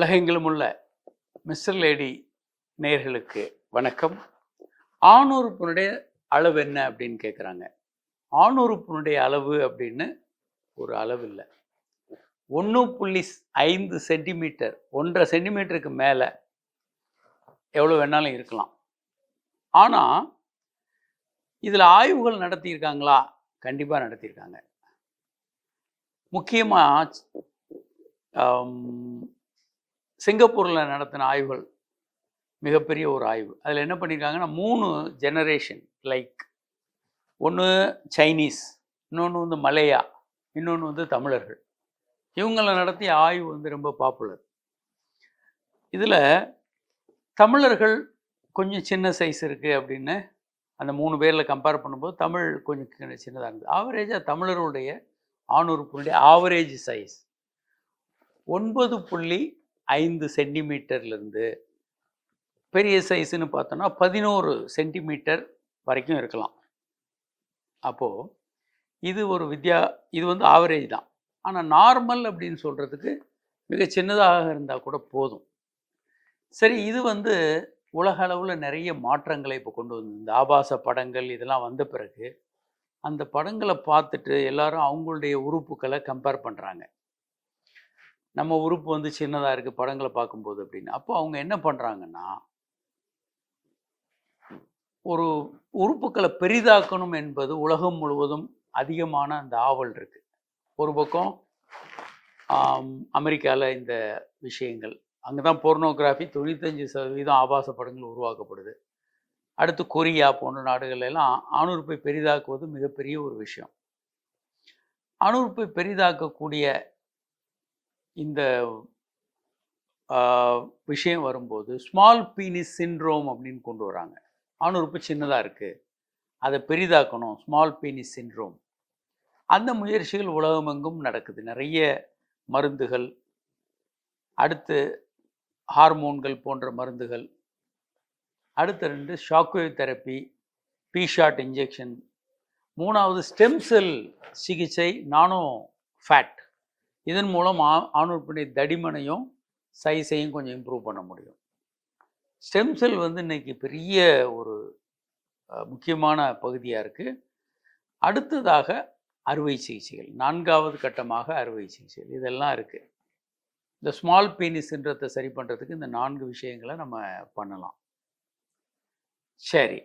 உலகெங்கிலும் உள்ள mister lady நேயர்களுக்கு வணக்கம். ஆணுறுப்பினுடைய அளவு என்ன அப்படின்னு கேட்குறாங்க ஆணுறுப்பினுடைய அளவு அப்படின்னு ஒரு அளவு இல்லை. ஒன்று புள்ளி ஐந்து சென்டிமீட்டர் ஒன்றரை சென்டிமீட்டருக்கு மேலே எவ்வளோ வேணாலும் இருக்கலாம். ஆனால் இதில் ஆய்வுகள் நடத்தியிருக்காங்களா? கண்டிப்பாக நடத்தியிருக்காங்க. முக்கியமாக சிங்கப்பூரில் நடத்தின ஆய்வுகள் மிகப்பெரிய ஒரு ஆய்வு. அதில் என்ன பண்ணியிருக்காங்கன்னா மூணு ஜெனரேஷன் லைக் ஒன்று சைனீஸ் இன்னொன்று வந்து மலையா இன்னொன்று வந்து தமிழர்கள். இவங்களை நடத்திய ஆய்வு வந்து ரொம்ப பாப்புலர் இதில் தமிழர்கள் கொஞ்சம் சின்ன சைஸ் இருக்குது அப்படின்னு அந்த மூணு பேரில் கம்பேர் பண்ணும்போது தமிழ் கொஞ்சம் சின்னதாக இருந்தது. ஆவரேஜாக தமிழர்களுடைய ஆணுறுப்புடைய ஆவரேஜ் சைஸ் ஒன்பது புள்ளி ஐந்து சென்டிமீட்டர்லேருந்து பெரிய சைஸுன்னு பார்த்தோன்னா பதினோரு சென்டிமீட்டர் வரைக்கும் இருக்கலாம். அப்போது இது ஒரு வித்யா இது வந்து ஆவரேஜ் தான். ஆனால் நார்மல் அப்படின்னு சொல்கிறதுக்கு மிக சின்னதாக இருந்தால் கூட போதும். சரி இது வந்து உலக அளவில் நிறைய மாற்றங்களை இப்போ கொண்டு வந்து இந்த ஆபாச படங்கள் இதெல்லாம் வந்த பிறகு அந்த படங்களை பார்த்துட்டு எல்லாரும் அவங்களுடைய உறுப்புகளை கம்பேர் பண்ணுறாங்க நம்ம உறுப்பு வந்து சின்னதாக இருக்குது படங்களை பார்க்கும்போது அப்படின்னு. அப்போ அவங்க என்ன பண்ணுறாங்கன்னா ஒரு உறுப்புகளை பெரிதாக்கணும் என்பது உலகம் முழுவதும் அதிகமான அந்த ஆவல் இருக்குது ஒரு பக்கம் அமெரிக்காவில் இந்த விஷயங்கள். அங்கே தான் போர்னோகிராஃபி தொண்ணூத்தஞ்சு சதவீதம் ஆபாச படங்கள் உருவாக்கப்படுது. அடுத்து கொரியா போன்ற நாடுகளெல்லாம் அணுறுப்பை பெரிதாக்குவது மிகப்பெரிய ஒரு விஷயம். அணுறுப்பை பெரிதாக்கக்கூடிய இந்த விஷயம் வரும்போது ஸ்மால் பீனிஸ் சின்ரோம் அப்படின்னு கொண்டு வராங்க. ஆணுறுப்பு சின்னதாக இருக்குது அதை பெரிதாக்கணும் ஸ்மால் பீனிஸ் சின்ரோம் அந்த முயற்சிகள் உலகமெங்கும் நடக்குது. நிறைய மருந்துகள் அடுத்து ஹார்மோன்கள் போன்ற மருந்துகள் அடுத்து ரெண்டு shockwave therapy P shot injection மூணாவது ஸ்டெம் செல் சிகிச்சை நானோ ஃபேட் இதன் மூலம் ஆ ஆணுறுப்பினுடைய தடிமனையும் சைஸையும் கொஞ்சம் இம்ப்ரூவ் பண்ண முடியும். ஸ்டெம் செல் வந்து இன்னைக்கு பெரிய ஒரு முக்கியமான பகுதியாக இருக்குது அடுத்ததாக அறுவை சிகிச்சைகள். நான்காவது கட்டமாக அறுவை சிகிச்சைகள். இதெல்லாம் இருக்குது இந்த ஸ்மால் பீனிஸ்ன்றதை சரி பண்ணுறதுக்கு இந்த நான்கு விஷயங்களை நம்ம பண்ணலாம். சரி.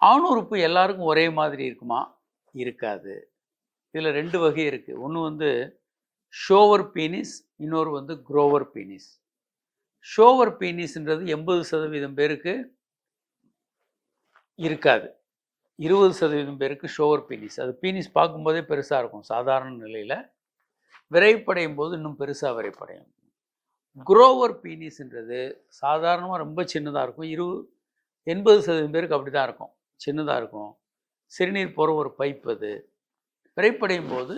ஆணுறுப்பு எல்லாருக்கும் ஒரே மாதிரி இருக்குமா? இருக்காது. இதில் ரெண்டு வகை இருக்குது ஒன்று வந்து ஷோவர் பீனிஸ் இன்னொரு வந்து குரோவர் பீனிஸ் ஷோவர் பீனிஸ்ன்றது எண்பது சதவீதம் பேருக்கு இருக்காது. இருபது சதவீதம் பேருக்கு ஷோவர் பீனிஸ் அது பீனிஸ் பார்க்கும்போதே பெருசாக இருக்கும் சாதாரண நிலையில். விரைப்படையும் போது இன்னும் பெருசாக விரைப்படையும். குரோவர் பீனிஸ்ன்றது சாதாரணமாக ரொம்ப சின்னதாக இருக்கும். இரு எண்பது சதவீதம் பேருக்கு அப்படி தான் இருக்கும். சின்னதாக இருக்கும். சிறுநீர் போகிற ஒரு பைப் அது. விரைப்படையும் போது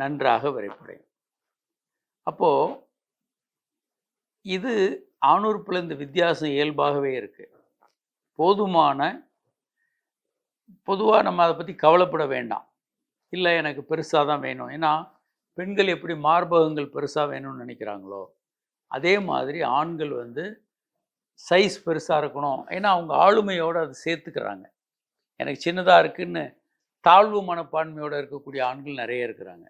நன்றாக விரைப்படையும் அப்போது இது ஆணூர் இந்த வித்தியாசம் இயல்பாகவே இருக்குது போதுமான பொதுவாக நம்ம அதை பற்றி கவலைப்பட வேண்டாம். இல்லை எனக்கு பெருசாக தான் வேணும். ஏன்னா பெண்கள் எப்படி மார்பகங்கள் பெருசாக வேணும்னு நினைக்கிறாங்களோ அதே மாதிரி ஆண்கள் வந்து சைஸ் பெருசாக இருக்கணும். ஏன்னா அவங்க ஆளுமையோடு அதை சேர்த்துக்கிறாங்க. எனக்கு சின்னதாக இருக்குன்னு தாழ்வு மனப்பான்மையோடு இருக்கக்கூடிய ஆண்கள் நிறைய இருக்கிறாங்க.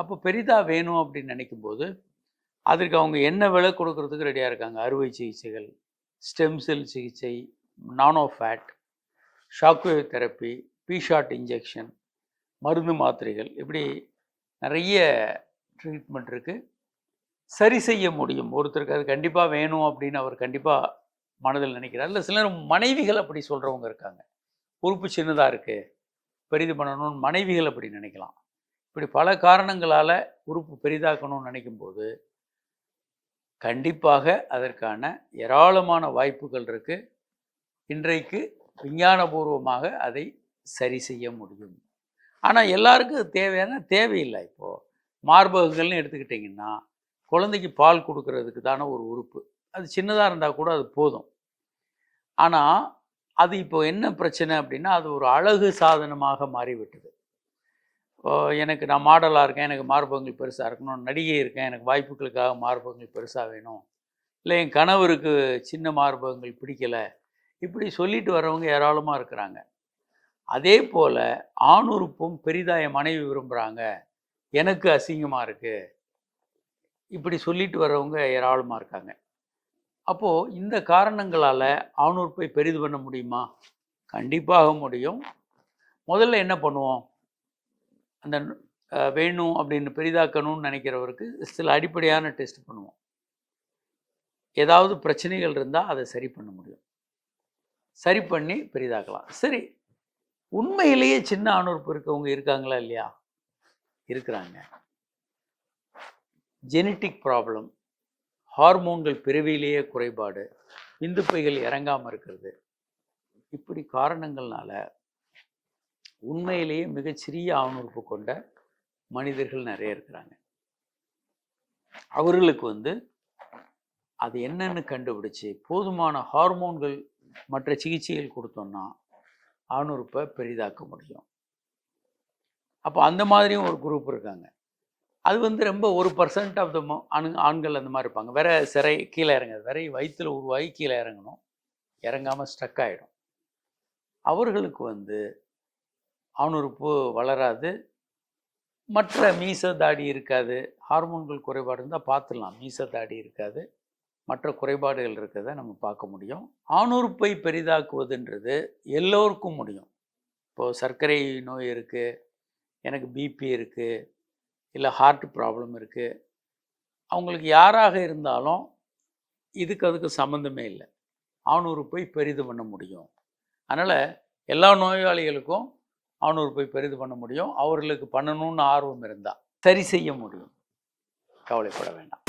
அப்போ பெரிதாக வேணும் அப்படின்னு நினைக்கும்போது அதற்கு அவங்க என்ன விலை கொடுக்கறதுக்கு ரெடியாக இருக்காங்க? அறுவை சிகிச்சைகள் ஸ்டெம் செல் சிகிச்சை nano fat shockwave therapy P shot injection மருந்து மாத்திரைகள் இப்படி நிறைய ட்ரீட்மெண்ட் இருக்குது சரி செய்ய முடியும். ஒருத்தருக்கு அது கண்டிப்பாக வேணும் அப்படின்னு அவர் கண்டிப்பாக மனதில் நினைக்கிறார். இல்லை சிலர் மனைவிகள் அப்படி சொல்கிறவங்க இருக்காங்க. பொறுப்பு சின்னதாக இருக்குது பெரிது பண்ணணும்னு மனைவிகள் அப்படி நினைக்கலாம். இப்படி பல காரணங்களால் உறுப்பு பெரிதாக்கணும்னு நினைக்கும்போது கண்டிப்பாக அதற்கான ஏராளமான வாய்ப்புகள் இருக்குது இன்றைக்கு விஞ்ஞானபூர்வமாக அதை சரி செய்ய முடியும். ஆனால் எல்லாருக்கும் அது தேவையான தேவையில்லை இப்போது மார்பகங்கள்னு எடுத்துக்கிட்டிங்கன்னா குழந்தைக்கு பால் கொடுக்கறதுக்கு தானே ஒரு உறுப்பு. அது சின்னதாக இருந்தால் கூட அது போதும். ஆனால் அது இப்போ என்ன பிரச்சனை அப்படின்னா அது ஒரு அழகு சாதனமாக மாறிவிட்டது. எனக்கு நான் மாடலாக இருக்கேன் எனக்கு மார்பகங்கள் பெருசாக இருக்கணும் நடிகை இருக்கேன் எனக்கு வாய்ப்புகளுக்காக மார்பகங்கள் பெருசாக வேணும். இல்லை என் கணவருக்கு சின்ன மார்பகங்கள் பிடிக்கலை. இப்படி சொல்லிட்டு வரவங்க ஏராளமாக இருக்கிறாங்க. அதே போல் ஆணுறுப்பும் பெரிதாக என் மனைவி விரும்புகிறாங்க எனக்கு அசிங்கமாக இருக்குது இப்படி சொல்லிட்டு வரவங்க ஏராளமாக இருக்காங்க. அப்போது இந்த காரணங்களால் ஆணுறுப்பை பெரிது பண்ண முடியுமா? கண்டிப்பாக முடியும். முதல்ல என்ன பண்ணுவோம்? அந்த வேணும் அப்படின்னு பெரிதாக்கணும்னு நினைக்கிறவருக்கு சில அடிப்படையான டெஸ்ட் பண்ணுவோம். ஏதாவது பிரச்சனைகள் இருந்தால் அதை சரி பண்ண முடியும். சரி பண்ணி பெரிதாக்கலாம். சரி உண்மையிலேயே சின்ன ஆணுறுப்பு இருக்கவங்க இருக்காங்களா இல்லையா? இருக்கிறாங்க. ஜெனட்டிக் ப்ராப்ளம் ஹார்மோன்கள் பிறவியிலேயே குறைபாடு விந்துப்பைகள் இறங்காமல் இருக்கிறது. இப்படி காரணங்கள்னால உண்மையிலேயே மிகச்சிறிய ஆணுறுப்பு கொண்ட மனிதர்கள் நிறைய இருக்கிறாங்க. அவர்களுக்கு வந்து அது என்னன்னு கண்டுபிடிச்சு போதுமான ஹார்மோன்கள் மற்ற சிகிச்சைகள் கொடுத்தோம்னா ஆணுறுப்பை பெரிதாக்க முடியும். அப்போ அந்த மாதிரியும் ஒரு குரூப் இருக்காங்க. அது வந்து ரொம்ப ஒரு பர்சன்ட் ஆஃப் த ஆண் ஆண்கள் அந்த மாதிரி இருப்பாங்க. வேற சிறை கீழே இறங்குது. விரை வயிற்றில் உருவாகி கீழே இறங்கணும். இறங்காமல் ஸ்டக் ஆகிடும் அவர்களுக்கு வந்து ஆணுறுப்பு வளராது. மற்ற மீச தாடி இருக்காது. ஹார்மோன்கள் குறைபாடு இருந்தால் பார்த்துடலாம். மீச தாடி இருக்காது. மற்ற குறைபாடுகள் இருக்கிறத நம்ம பார்க்க முடியும். ஆணுறுப்பை பெரிதாக்குவதுன்றது எல்லோருக்கும் முடியும். இப்போது சர்க்கரை நோய் இருக்குது எனக்கு பிபி இருக்குது இல்லை ஹார்ட் ப்ராப்ளம் இருக்குது அவங்களுக்கு யாராக இருந்தாலும் இதுக்கு அதுக்கு சம்மந்தமே இல்லை. ஆணுறுப்பை பெரிது பண்ண முடியும். அதனால் எல்லா நோயாளிகளுக்கும் ஆணுறுப்பை பெரிது பண்ண முடியும். அவர்களுக்கு பண்ணணும்னு ஆர்வம் இருந்தால் சரி செய்ய முடியும். கவலைப்பட வேண்டாம்.